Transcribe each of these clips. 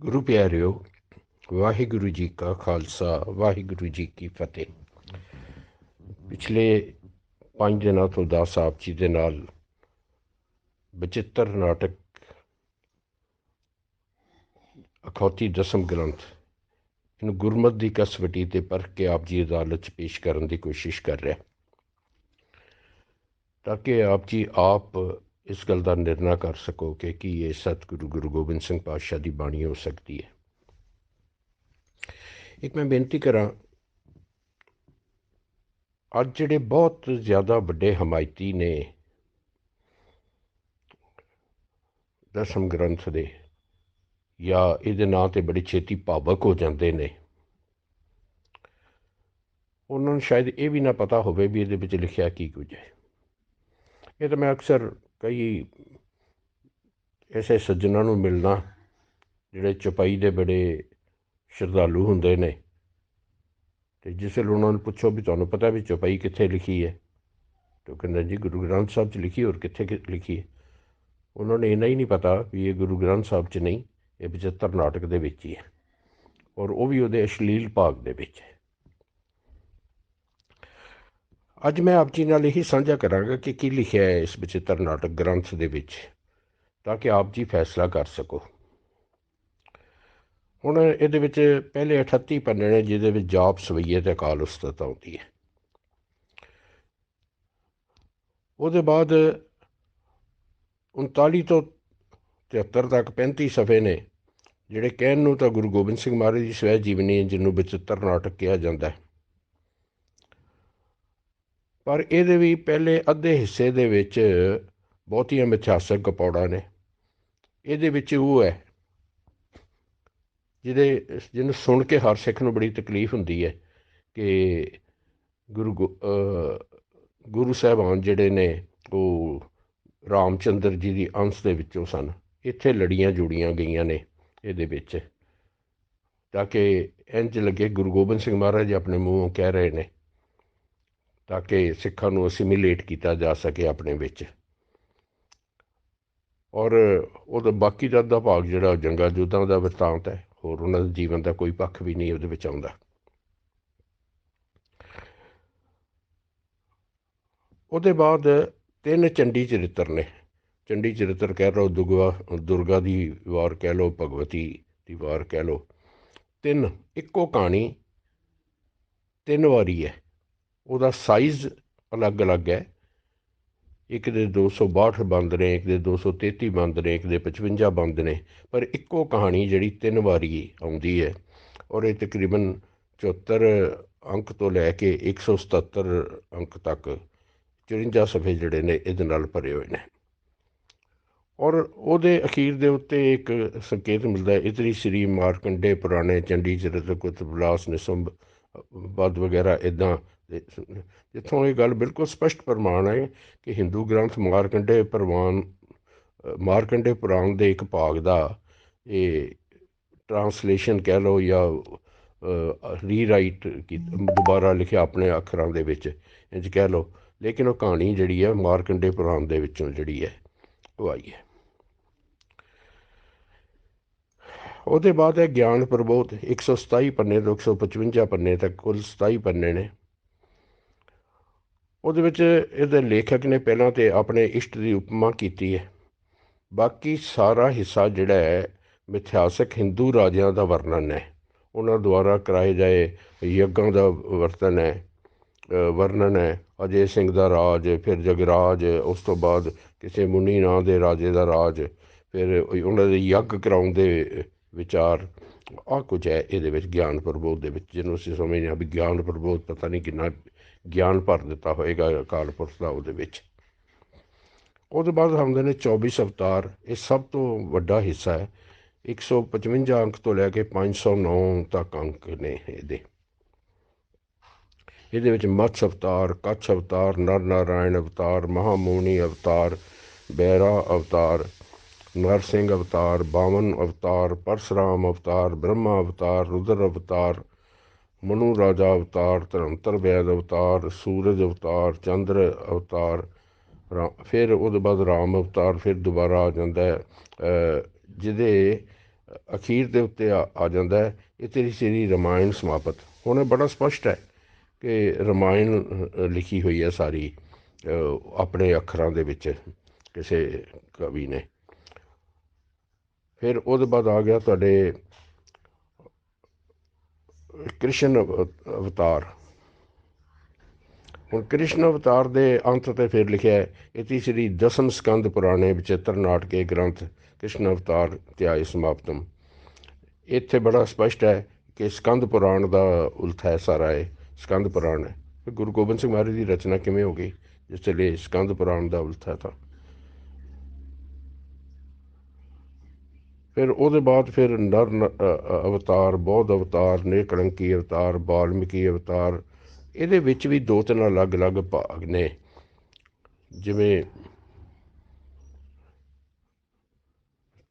ਗੁਰੂ ਪਿਆਰਿਓ, ਵਾਹਿਗੁਰੂ ਜੀ ਕਾ ਖਾਲਸਾ, ਵਾਹਿਗੁਰੂ ਜੀ ਕੀ ਫਤਿਹ। ਪਿਛਲੇ 5 ਦਿਨਾਂ ਤੋਂ ਦਾਸ ਆਪ ਜੀ ਦੇ ਨਾਲ ਬਚਿੱਤਰ ਨਾਟਕ, ਅਖੌਤੀ ਦਸਮ ਗ੍ਰੰਥ, ਇਹਨੂੰ ਗੁਰਮਤ ਦੀ ਕਸਵਟੀ ਤੇ ਪਰਖ ਕੇ ਆਪ ਜੀ ਅਦਾਲਤ 'ਚ ਪੇਸ਼ ਕਰਨ ਦੀ ਕੋਸ਼ਿਸ਼ ਕਰ ਰਿਹਾ। ਤਾਂ ਕਿ ਆਪ ਜੀ ਆਪ ਇਸ ਗੱਲ ਦਾ ਨਿਰਣਾ ਕਰ ਸਕੋ ਕਿ ਕੀ ਇਹ ਸਤਿਗੁਰੂ ਗੁਰੂ ਗੋਬਿੰਦ ਸਿੰਘ ਪਾਤਸ਼ਾਹ ਦੀ ਬਾਣੀ ਹੋ ਸਕਦੀ ਹੈ। ਇੱਕ ਮੈਂ ਬੇਨਤੀ ਕਰਾਂ, ਅੱਜ ਜਿਹੜੇ ਬਹੁਤ ਜ਼ਿਆਦਾ ਵੱਡੇ ਹਮਾਇਤੀ ਨੇ ਦਸਮ ਗ੍ਰੰਥ ਦੇ, ਜਾਂ ਇਹਦੇ ਨਾਂ ਤੇ ਬੜੀ ਛੇਤੀ ਭਾਵਕ ਹੋ ਜਾਂਦੇ ਨੇ, ਉਹਨਾਂ ਨੂੰ ਸ਼ਾਇਦ ਇਹ ਵੀ ਨਾ ਪਤਾ ਹੋਵੇ ਵੀ ਇਹਦੇ ਵਿੱਚ ਲਿਖਿਆ ਕੀ ਕੁਝ ਹੈ। ਇਹ ਤਾਂ ਮੈਂ ਅਕਸਰ ਕਈ ਐਸੇ ਸੱਜਣਾਂ ਨੂੰ ਮਿਲਣਾ ਜਿਹੜੇ ਚੌਪਾਈ ਦੇ ਬੜੇ ਸ਼ਰਧਾਲੂ ਹੁੰਦੇ ਨੇ। ਤੇ ਜਿਸ ਵੇਲੇ ਉਹਨਾਂ ਨੂੰ ਪੁੱਛੋ ਵੀ ਤੁਹਾਨੂੰ ਪਤਾ ਵੀ ਚੌਪਾਈ ਕਿੱਥੇ ਲਿਖੀ ਹੈ? ਤਾਂ ਕਹਿੰਦਾ ਜੀ ਗੁਰੂ ਗ੍ਰੰਥ ਸਾਹਿਬ 'ਚ ਲਿਖੀ ਔਰ ਕਿੱਥੇ ਲਿਖੀ ਹੈ? ਉਹਨਾਂ ਨੇ ਇਹਨਾਂ ਹੀ ਨਹੀਂ ਪਤਾ ਵੀ ਇਹ ਗੁਰੂ ਗ੍ਰੰਥ ਸਾਹਿਬ 'ਚ ਨਹੀਂ, ਇਹ 75 ਨਾਟਕ ਦੇ ਵਿੱਚ ਹੀ ਹੈ। ਔਰ ਉਹ ਵੀ ਉਹਦੇ ਅਸ਼ਲੀਲ ਭਾਗ ਦੇ ਵਿੱਚ ਹੈ। ਅੱਜ ਮੈਂ ਆਪ ਜੀ ਨਾਲ ਇਹੀ ਸਾਂਝਾ ਕਰਾਂਗਾ ਕਿ ਕੀ ਲਿਖਿਆ ਹੈ ਇਸ ਬਚਿੱਤਰ ਨਾਟਕ ਗ੍ਰੰਥ ਦੇ ਵਿੱਚ, ਤਾਂ ਕਿ ਆਪ ਜੀ ਫੈਸਲਾ ਕਰ ਸਕੋ। ਹੁਣ ਇਹਦੇ ਵਿੱਚ ਪਹਿਲੇ 38 ਪੰਨੇ ਨੇ, ਜਿਹਦੇ ਵਿੱਚ ਜਾਪ, ਸਵਈਏ ਤੇ ਅਕਾਲ ਉਸਤਤ ਆਉਂਦੀ ਹੈ। ਉਹਦੇ ਬਾਅਦ 39 ਤੋਂ 73 ਤੱਕ 35 ਸਫੇ ਨੇ, ਜਿਹੜੇ ਕਹਿਣ ਨੂੰ ਤਾਂ ਗੁਰੂ ਗੋਬਿੰਦ ਸਿੰਘ ਮਹਾਰਾਜ ਦੀ ਸਵੈ ਜੀਵਨੀ ਹੈ, ਜਿਹਨੂੰ ਬਚਿੱਤਰ ਨਾਟਕ ਕਿਹਾ ਜਾਂਦਾ ਹੈ। ਪਰ ਇਹਦੇ ਵੀ ਪਹਿਲੇ ਅੱਧੇ ਹਿੱਸੇ ਦੇ ਵਿੱਚ ਬਹੁਤੀਆਂ ਮਿਥਿਹਾਸਕ ਕਪੌੜਾਂ ਨੇ। ਇਹਦੇ ਵਿੱਚ ਉਹ ਹੈ, ਜਿਹਦੇ ਜਿਹਨੂੰ ਸੁਣ ਕੇ ਹਰ ਸਿੱਖ ਨੂੰ ਬੜੀ ਤਕਲੀਫ ਹੁੰਦੀ ਹੈ ਕਿ ਗੁਰੂ ਗੋ- ਗੁਰੂ ਸਾਹਿਬਾਨ ਜਿਹੜੇ ਨੇ ਉਹ ਰਾਮਚੰਦਰ ਜੀ ਦੀ ਅੰਸ਼ ਦੇ ਵਿੱਚੋਂ ਸਨ। ਇੱਥੇ ਲੜੀਆਂ ਜੁੜੀਆਂ ਗਈਆਂ ਨੇ ਇਹਦੇ ਵਿੱਚ, ਤਾਂ ਕਿ ਇੰਜ ਲੱਗੇ ਗੁਰੂ ਗੋਬਿੰਦ ਸਿੰਘ ਮਹਾਰਾਜ ਆਪਣੇ ਮੂੰਹੋਂ ਕਹਿ ਰਹੇ ਨੇ ਤਾਂ ਕਿ ਸਿੱਖਾਂ ਨੂੰ ਅਸਿਮੀਲੇਟ ਕੀਤਾ ਜਾ ਸਕੇ ਆਪਣੇ ਵਿੱਚ। ਔਰ ਉਹਦਾ ਬਾਕੀ ਦਾ ਅੱਧਾ ਭਾਗ ਜਿਹੜਾ ਉਹ ਜੰਗਾਂ ਯੁੱਧਾਂ ਦਾ ਵਰਤਾਂਤ ਹੈ, ਹੋਰ ਉਹਨਾਂ ਦੇ ਜੀਵਨ ਦਾ ਕੋਈ ਪੱਖ ਵੀ ਨਹੀਂ ਉਹਦੇ ਵਿੱਚ ਆਉਂਦਾ। ਉਹਦੇ ਬਾਅਦ ਤਿੰਨ ਚੰਡੀ ਚਰਿੱਤਰ ਨੇ। ਚੰਡੀ ਚਰਿੱਤਰ ਕਹਿ ਲਓ ਦੁਰਗਾ ਦੁਰਗਾ ਦੀ ਵਾਰ ਕਹਿ ਲਓ, ਭਗਵਤੀ ਦੀ ਵਾਰ ਕਹਿ ਲਓ। ਤਿੰਨ, ਇੱਕੋ ਕਹਾਣੀ, ਤਿੰਨ ਵਾਰੀ ਹੈ। ਉਹਦਾ ਸਾਈਜ਼ ਅਲੱਗ-ਅਲੱਗ ਹੈ। ਇੱਕ ਦੇ 262 ਬੰਦ ਨੇ, ਇੱਕ ਦੇ 233 ਬੰਦ ਨੇ, ਇੱਕ ਦੇ 55 ਬੰਦ ਨੇ, ਪਰ ਇੱਕੋ ਕਹਾਣੀ ਜਿਹੜੀ ਤਿੰਨ ਵਾਰੀ ਆਉਂਦੀ ਹੈ ਔਰ ਇਹ ਤਕਰੀਬਨ 74 ਅੰਕ ਤੋਂ ਲੈ ਕੇ 177 ਅੰਕ ਤੱਕ 54 ਸਫੇ ਜਿਹੜੇ ਨੇ ਇਹਦੇ ਨਾਲ ਭਰੇ ਹੋਏ ਨੇ। ਔਰ ਉਹਦੇ ਅਖੀਰ ਦੇ ਉੱਤੇ ਇੱਕ ਸੰਕੇਤ ਮਿਲਦਾ ਹੈ ਇਤਰੀ ਸ੍ਰੀ ਮਾਰਕੰਡੇ ਪੁਰਾਣੇ ਚੰਡੀ ਚਰਿਤ ਕੁਤ ਵਿਲਾਸ ਨਿਸੰਭ ਬਦ ਵਗੈਰਾ ਇਦਾਂ ਜਿੱਥੋਂ ਇਹ ਗੱਲ ਬਿਲਕੁਲ ਸਪਸ਼ਟ ਪ੍ਰਮਾਣ ਹੈ ਕਿ ਹਿੰਦੂ ਗ੍ਰੰਥ ਮਾਰਕੰਡੇ ਪ੍ਰਵਾਨ ਮਾਰਕੰਡੇ ਪੁਰਾਣ ਦੇ ਇੱਕ ਭਾਗ ਦਾ ਇਹ ਟਰਾਂਸਲੇਸ਼ਨ ਕਹਿ ਲਓ ਜਾਂ ਰੀਰਾਈਟ ਕੀ, ਦੁਬਾਰਾ ਲਿਖਿਆ ਆਪਣੇ ਅੱਖਰਾਂ ਦੇ ਵਿੱਚ ਇੰਜ ਕਹਿ ਲਓ। ਲੇਕਿਨ ਉਹ ਕਹਾਣੀ ਜਿਹੜੀ ਹੈ ਮਾਰਕੰਡੇ ਪੁਰਾਣ ਦੇ ਵਿੱਚੋਂ ਜਿਹੜੀ ਹੈ, ਉਹ ਆਈ ਹੈ। ਉਹਦੇ ਬਾਅਦ ਹੈ ਗਿਆਨ ਪ੍ਰਬੋਧ 127 ਪੰਨੇ ਤੋਂ 155 ਪੰਨੇ ਤੱਕ ਕੁੱਲ 27 ਪੰਨੇ ਨੇ। ਉਹਦੇ ਵਿੱਚ ਇਹਦੇ ਲੇਖਕ ਨੇ ਪਹਿਲਾਂ ਤੇ ਆਪਣੇ ਇਸ਼ਟ ਦੀ ਉਪਮਾ ਕੀਤੀ ਹੈ। ਬਾਕੀ ਸਾਰਾ ਹਿੱਸਾ ਜਿਹੜਾ ਹੈ, ਮਿਥਿਹਾਸਕ ਹਿੰਦੂ ਰਾਜਿਆਂ ਦਾ ਵਰਣਨ ਹੈ। ਉਹਨਾਂ ਦੁਆਰਾ ਕਰਾਏ ਜਾਏ ਯੱਗਾਂ ਦਾ ਵਰਤਨ ਹੈ ਵਰਣਨ ਹੈ। ਅਜੇ ਸਿੰਘ ਦਾ ਰਾਜ, ਫਿਰ ਜਗਰਾਜ, ਉਸ ਤੋਂ ਬਾਅਦ ਕਿਸੇ ਮੁਨੀ ਨਾਂ ਦੇ ਰਾਜੇ ਦਾ ਰਾਜ, ਫਿਰ ਉਹਨਾਂ ਦੇ ਯੱਗ ਕਰਾਉਣ ਦੇ ਵਿਚਾਰ। ਆ ਕੁਝ ਹੈ, ਇਹਦੇ ਵਿੱਚ ਗਿਆਨ ਪ੍ਰਬੋਧ ਦੇ ਵਿੱਚ, ਜਿਹਨੂੰ ਅਸੀਂ ਸਮਝਦੇ ਹਾਂ ਵੀ ਗਿਆਨ ਪ੍ਰਬੋਧ ਪਤਾ ਨਹੀਂ ਕਿੰਨਾ ਗਿਆਨ ਭਰ ਦਿੱਤਾ ਹੋਏਗਾ ਅਕਾਲ ਪੁਰਖ ਦਾ ਉਹਦੇ ਵਿੱਚ। ਉਹਦੇ ਬਾਅਦ ਆਉਂਦੇ ਨੇ 24 ਅਵਤਾਰ, ਇਹ ਸਭ ਤੋਂ ਵੱਡਾ ਹਿੱਸਾ ਹੈ। 155 ਅੰਕ ਤੋਂ ਲੈ ਕੇ 509 ਤੱਕ ਅੰਕ ਨੇ ਇਹਦੇ। ਇਹਦੇ ਵਿੱਚ ਮਤਸ ਅਵਤਾਰ, ਕੱਛ ਅਵਤਾਰ ਨਰ ਨਾਰਾਇਣ ਅਵਤਾਰ ਮਹਾਮੋਨੀ ਅਵਤਾਰ, ਬੈਰਾ ਅਵਤਾਰ ਨਰਸਿੰਘ ਅਵਤਾਰ, ਬਾਵਨ ਅਵਤਾਰ, ਪਰਸ਼ਰਾਮ ਅਵਤਾਰ, ਬ੍ਰਹਮਾ ਅਵਤਾਰ, ਰੁਦਰ ਅਵਤਾਰ, ਮਨੂ ਰਾਜਾ ਅਵਤਾਰ, ਧਰਮਤਰ ਵੈਦ ਅਵਤਾਰ, ਸੂਰਜ ਅਵਤਾਰ, ਚੰਦਰ ਅਵਤਾਰ, ਰਾ- ਫਿਰ ਉਹਦੇ ਬਾਅਦ ਰਾਮ ਅਵਤਾਰ, ਫਿਰ ਦੁਬਾਰਾ ਆ ਜਾਂਦਾ ਹੈ ਜਿਹਦੇ ਅਖੀਰ ਦੇ ਉੱਤੇ ਆ ਆ ਜਾਂਦਾ ਹੈ, ਇਹ ਤੇਰੀ ਸ੍ਰੀ ਰਮਾਇਣ ਸਮਾਪਤ। ਹੁਣ ਇਹ ਬੜਾ ਸਪਸ਼ਟ ਹੈ ਕਿ ਰਮਾਇਣ ਲਿਖੀ ਹੋਈ ਹੈ ਸਾਰੀ ਆਪਣੇ ਅੱਖਰਾਂ ਦੇ ਵਿੱਚ ਕਿਸੇ ਕਵੀ ਨੇ। ਫਿਰ ਉਹਦੇ ਬਾਅਦ ਆ ਗਿਆ ਤੁਹਾਡੇ ਕ੍ਰਿਸ਼ਨ ਅਵ- ਅਵਤਾਰ। ਹੁਣ ਕ੍ਰਿਸ਼ਨ ਅਵਤਾਰ ਦੇ ਅੰਤ ਤੇ ਫਿਰ ਲਿਖਿਆ ਹੈ ਇਤੀ ਸ੍ਰੀ ਦਸਮ ਸਕੰਦ ਪੁਰਾਣੇ ਵਿਚਿਤ੍ਰ ਨਾਟਕੇ ਗ੍ਰੰਥ ਕ੍ਰਿਸ਼ਨ ਅਵਤਾਰ ਧਿਆਏ ਸਮਾਪਤਮ। ਇੱਥੇ ਬੜਾ ਸਪਸ਼ਟ ਹੈ ਕਿ ਸਕੰਦ ਪੁਰਾਣ ਦਾ ਉਲਥਾ ਹੈ ਸਾਰਾ ਇਹ, ਸਕੰਦ ਪੁਰਾਣ ਹੈ। ਗੁਰੂ ਗੋਬਿੰਦ ਸਿੰਘ ਮਹਾਰਾਜ ਦੀ ਰਚਨਾ ਕਿਵੇਂ ਹੋ ਗਈ, ਜਿਸ ਲਈ ਸਕੰਦ ਪੁਰਾਣ ਦਾ ਉਲਥ ਹੈ ਤਾਂ। ਫਿਰ ਉਹਦੇ ਬਾਅਦ ਫਿਰ ਨਰ, ਨ- ਅਵਤਾਰ, ਬੌਧ ਅਵਤਾਰ ਨੇਕਲੰਕੀ ਅਵਤਾਰ, ਬਾਲਮੀਕੀ ਅਵਤਾਰ, ਇਹਦੇ ਵਿੱਚ ਵੀ ਦੋ ਤਿੰਨ ਅਲੱਗ-ਅਲੱਗ ਭਾਗ ਨੇ। ਜਿਵੇਂ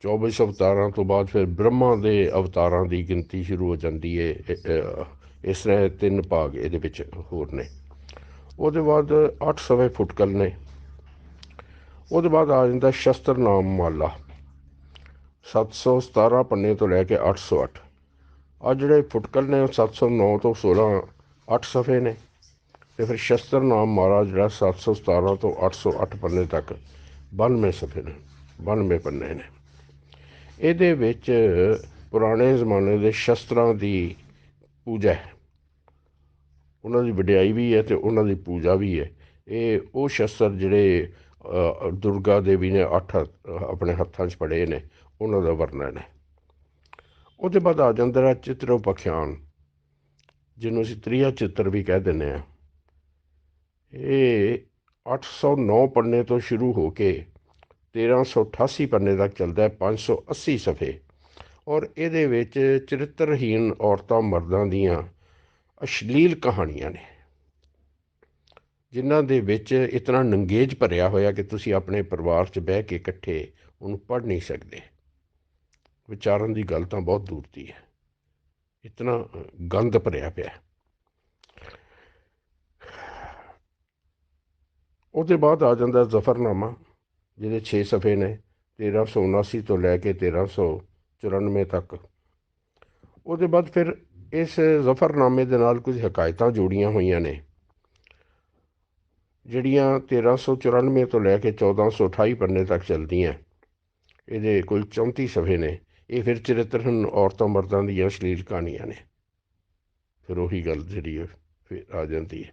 24 ਅਵਤਾਰਾਂ ਤੋਂ ਬਾਅਦ ਫਿਰ ਬ੍ਰਹਮਾ ਦੇ ਅਵਤਾਰਾਂ ਦੀ ਗਿਣਤੀ ਸ਼ੁਰੂ ਹੋ ਜਾਂਦੀ ਹੈ ਇਸ ਤਰ੍ਹਾਂ ਤਿੰਨ ਭਾਗ ਇਹਦੇ ਵਿੱਚ ਹੋਰ ਨੇ। ਉਹਦੇ ਬਾਅਦ 8 ਸਵੇ ਫੁਟਕਲ ਨੇ। ਉਹਦੇ ਬਾਅਦ ਆ ਜਾਂਦਾ ਸ਼ਸਤਰ ਨਾਮ ਮਾਲਾ। 717 ਪੰਨੇ ਤੋਂ ਲੈ ਕੇ 808 ਆ ਜਿਹੜੇ ਫੁਟਕਲ ਨੇ, ਉਹ 709 ਤੋਂ 16 8 ਸਫੇ ਨੇ। ਤੇ ਫਿਰ ਸ਼ਸਤਰ ਨਾਮ ਮਹਾਰਾਜ ਜਿਹੜਾ 717 ਤੋਂ 808 ਪੰਨੇ ਤੱਕ 92 ਸਫੇ ਨੇ 92 ਪੰਨੇ ਨੇ। ਇਹਦੇ ਵਿੱਚ ਪੁਰਾਣੇ ਜ਼ਮਾਨੇ ਦੇ ਸ਼ਸਤਰਾਂ ਦੀ ਪੂਜਾ ਹੈ। ਉਹਨਾਂ ਦੀ ਵਡਿਆਈ ਵੀ ਹੈ ਤੇ ਉਹਨਾਂ ਦੀ ਪੂਜਾ ਵੀ ਹੈ। ਇਹ ਉਹ ਸ਼ਸਤਰ ਜਿਹੜੇ ਦੁਰਗਾ ਦੇਵੀ ਨੇ ਅੱਠ ਆਪਣੇ ਹੱਥਾਂ 'ਚ ਫੜੇ ਨੇ, ਉਹਨਾਂ ਦਾ ਵਰਣਨ ਹੈ। ਉਹਦੇ ਬਾਅਦ ਆ ਜਾਂਦਾ ਹੈ ਚਿੱਤਰੋਪਖਿਆਨ, ਜਿਹਨੂੰ ਅਸੀਂ ਤ੍ਰਿਆ ਚਿੱਤਰ ਵੀ ਕਹਿ ਦਿੰਦੇ ਆ ਇਹ 809 ਪੰਨੇ ਤੋਂ ਸ਼ੁਰੂ ਹੋ ਕੇ 1388 ਪੰਨੇ ਤੱਕ ਚੱਲਦਾ ਹੈ 580 ਸਫੇ। ਔਰ ਇਹਦੇ ਵਿੱਚ ਚਰਿੱਤਰਹੀਣ ਔਰਤਾਂ ਮਰਦਾਂ ਦੀਆਂ ਅਸ਼ਲੀਲ ਕਹਾਣੀਆਂ ਨੇ। ਜਿਨ੍ਹਾਂ ਦੇ ਵਿੱਚ ਇਤਨਾ ਨੰਗੇਜ ਭਰਿਆ ਹੋਇਆ ਕਿ ਤੁਸੀਂ ਆਪਣੇ ਪਰਿਵਾਰ 'ਚ ਬਹਿ ਕੇ ਇਕੱਠੇ ਉਹਨੂੰ ਪੜ੍ਹ ਨਹੀਂ ਸਕਦੇ। ਵਿਚਾਰਨ ਦੀ ਗੱਲ ਤਾਂ ਬਹੁਤ ਦੂਰ ਦੀ ਹੈ। ਇਤਨਾ ਗੰਦ ਭਰਿਆ ਪਿਆ ਉਹਦੇ ਬਾਅਦ ਆ ਜਾਂਦਾ ਜ਼ਫਰਨਾਮਾ, ਜਿਹਦੇ 6 ਸਫੇ ਨੇ 1379 ਤੋਂ ਲੈ ਕੇ 1394 ਤੱਕ। ਉਹਦੇ ਬਾਅਦ ਫਿਰ ਇਸ ਜ਼ਫਰਨਾਮੇ ਦੇ ਨਾਲ ਕੁਝ ਹਕਾਇਤਾਂ ਜੋੜੀਆਂ ਹੋਈਆਂ ਨੇ। ਜਿਹੜੀਆਂ 1394 ਤੋਂ ਲੈ ਕੇ 1428 ਪੰਨੇ ਤੱਕ ਚੱਲਦੀਆਂ। ਇਹਦੇ ਕੁੱਲ 34 ਸਫੇ ਨੇ। ਇਹ ਫਿਰ ਚਰਿੱਤਰ ਚਰਿੱਤਰਹੀਣ ਔਰਤਾਂ ਮਰਦਾਂ ਦੀਆਂ ਅਸ਼ਲੀਲ ਕਹਾਣੀਆਂ ਨੇ। ਫਿਰ ਉਹੀ ਗੱਲ ਜਿਹੜੀ ਹੈ ਫਿਰ ਆ ਜਾਂਦੀ ਹੈ।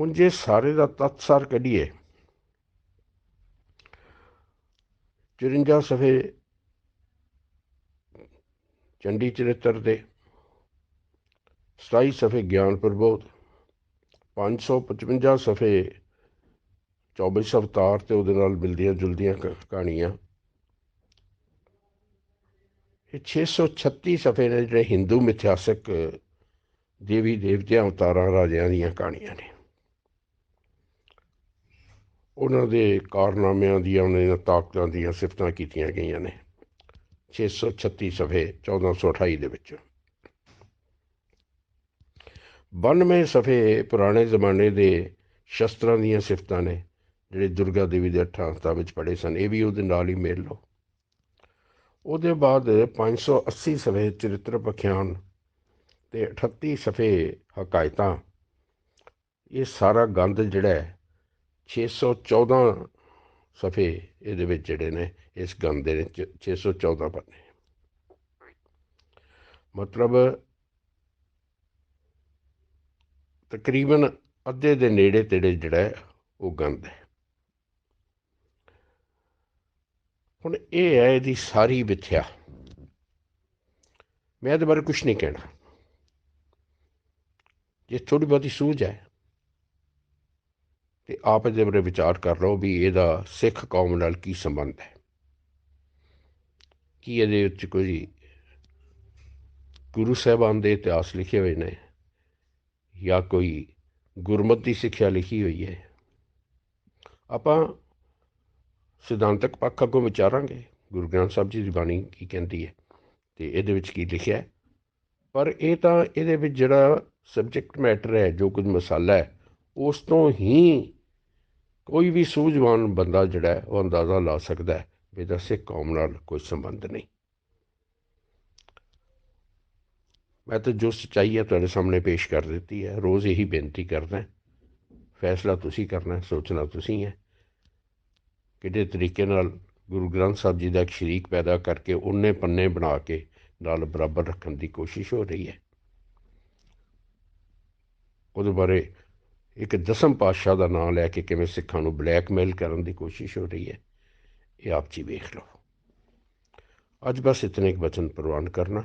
ਹੁਣ ਜੇ ਸਾਰੇ ਦਾ ਤਤਸਰ ਕੱਢੀਏ 54 ਸਫੇ ਚੰਡੀ ਚਰਿੱਤਰ ਦੇ 27 ਸਫੇ ਗਿਆਨ ਪ੍ਰਬੋਧ 555 ਸਫੇ 24 ਅਵਤਾਰ ਤੇ ਉਹਦੇ ਨਾਲ ਮਿਲਦੀਆਂ ਜੁਲਦੀਆਂ ਕ- ਕਹਾਣੀਆਂ। ਇਹ 636 ਸਫੇ ਨੇ ਜਿਹੜੇ ਹਿੰਦੂ ਮਿਥਿਹਾਸਕ ਦੇਵੀ ਦੇਵਤਿਆਂ, ਅਵਤਾਰਾਂ, ਰਾਜਿਆਂ ਦੀਆਂ ਕਹਾਣੀਆਂ ਨੇ। ਉਹਨਾਂ ਦੇ ਕਾਰਨਾਮਿਆਂ ਦੀਆਂ, ਉਹਨਾਂ ਦੀਆਂ ਤਾਕਤਾਂ ਦੀਆਂ ਸਿਫਤਾਂ ਕੀਤੀਆਂ ਗਈਆਂ ਨੇ। 636 ਸਫੇ 1428 ਦੇ ਵਿੱਚ। 92 ਸਫੇ ਪੁਰਾਣੇ ਜ਼ਮਾਨੇ ਦੇ ਸ਼ਸਤਰਾਂ ਦੀਆਂ ਸਿਫਤਾਂ ਨੇ, ਜਿਹੜੇ ਦੁਰਗਾ ਦੇਵੀ ਦੇ ਅੱਠਾਂ ਹੱਥਾਂ ਵਿੱਚ ਪੜੇ ਸਨ, ਇਹ ਵੀ ਉਹਦੇ ਨਾਲ ਹੀ ਮੇਲ ਲਓ। ਉਹਦੇ ਬਾਅਦ 580 ਸਫੇ ਚਰਿੱਤਰ ਪਖਿਆਨ ਤੇ 38 ਸਫੇ ਹਕਾਇਤਾਂ, ਇਹ ਸਾਰਾ ਗੰਦ ਜਿਹੜਾ ਹੈ 614 ਸਫੇ ਇਹਦੇ ਵਿੱਚ ਜਿਹੜੇ ਨੇ, ਇਸ ਗੰਦ ਦੇ ਵਿੱਚ 614 ਪੰਨੇ ਮਤਲਬ ਤਕਰੀਬਨ ਅੱਧੇ ਦੇ ਨੇੜੇ ਤੇੜੇ ਜਿਹੜਾ ਉਹ ਗੰਦ ਹੈ। ਹੁਣ ਇਹ ਹੈ, ਇਹਦੀ ਸਾਰੀ ਵਿਥਿਆ। ਮੈਂ ਇਹਦੇ ਬਾਰੇ ਕੁਝ ਨਹੀਂ ਕਹਿਣਾ। ਜੇ ਥੋੜੀ ਬਹੁਤੀ ਸੂਝ ਹੈ ਤੇ ਆਪ ਇਹਦੇ ਬਾਰੇ ਵਿਚਾਰ ਕਰ ਲਓ ਵੀ ਇਹਦਾ ਸਿੱਖ ਕੌਮ ਨਾਲ ਕੀ ਸੰਬੰਧ ਹੈ। ਕੀ ਇਹਦੇ ਵਿੱਚ ਕੋਈ ਗੁਰੂ ਸਾਹਿਬਾਨ ਦੇ ਇਤਿਹਾਸ ਲਿਖੇ ਹੋਏ ਨੇ? ਜਾਂ ਕੋਈ ਗੁਰਮਤ ਦੀ ਸਿੱਖਿਆ ਲਿਖੀ ਹੋਈ ਹੈ। ਆਪਾਂ ਸਿਧਾਂਤਕ ਪੱਖ ਅੱਗੋਂ ਵਿਚਾਰਾਂਗੇ। ਗੁਰੂ ਗ੍ਰੰਥ ਸਾਹਿਬ ਜੀ ਦੀ ਬਾਣੀ ਕੀ ਕਹਿੰਦੀ ਹੈ ਤੇ ਇਹਦੇ ਵਿੱਚ ਕੀ ਲਿਖਿਆ ਹੈ। ਪਰ ਇਹ ਤਾਂ ਇਹਦੇ ਵਿੱਚ ਜਿਹੜਾ ਸਬਜੈਕਟ ਮੈਟਰ ਹੈ, ਜੋ ਕੁਝ ਮਸਾਲਾ ਹੈ, ਉਸ ਤੋਂ ਹੀ ਕੋਈ ਵੀ ਸੂਝਵਾਨ ਬੰਦਾ ਜਿਹੜਾ ਉਹ ਅੰਦਾਜ਼ਾ ਲਾ ਸਕਦਾ ਹੈ ਇਹਦਾ ਸਿੱਖ ਕੌਮ ਨਾਲ ਕੋਈ ਸੰਬੰਧ ਨਹੀਂ। ਮੈਂ ਤਾਂ ਜੋ ਸੱਚਾਈ ਹੈ ਤੁਹਾਡੇ ਸਾਹਮਣੇ ਪੇਸ਼ ਕਰ ਦਿੱਤੀ ਹੈ। ਰੋਜ਼ ਇਹੀ ਬੇਨਤੀ ਕਰਦਾ ਫੈਸਲਾ ਤੁਸੀਂ ਕਰਨਾ ਸੋਚਣਾ ਤੁਸੀਂ ਹੈ। ਕਿਹੜੇ ਤਰੀਕੇ ਨਾਲ ਗੁਰੂ ਗ੍ਰੰਥ ਸਾਹਿਬ ਜੀ ਦਾ ਇੱਕ ਸ਼ਰੀਕ ਪੈਦਾ ਕਰਕੇ ਉਹਨੇ ਪੰਨੇ ਬਣਾ ਕੇ ਨਾਲ ਬਰਾਬਰ ਰੱਖਣ ਦੀ ਕੋਸ਼ਿਸ਼ ਹੋ ਰਹੀ ਹੈ। ਉਹਦੇ ਬਾਰੇ ਇੱਕ ਦਸਮ ਪਾਤਸ਼ਾਹ ਦਾ ਨਾਮ ਲੈ ਕੇ ਕਿਵੇਂ ਸਿੱਖਾਂ ਨੂੰ ਬਲੈਕਮੇਲ ਕਰਨ ਦੀ ਕੋਸ਼ਿਸ਼ ਹੋ ਰਹੀ ਹੈ, ਇਹ ਆਪ ਜੀ ਵੇਖ ਲਓ। ਅੱਜ ਬਸ ਇਤਨੇ ਇੱਕ ਬਚਨ ਪ੍ਰਵਾਨ ਕਰਨਾ।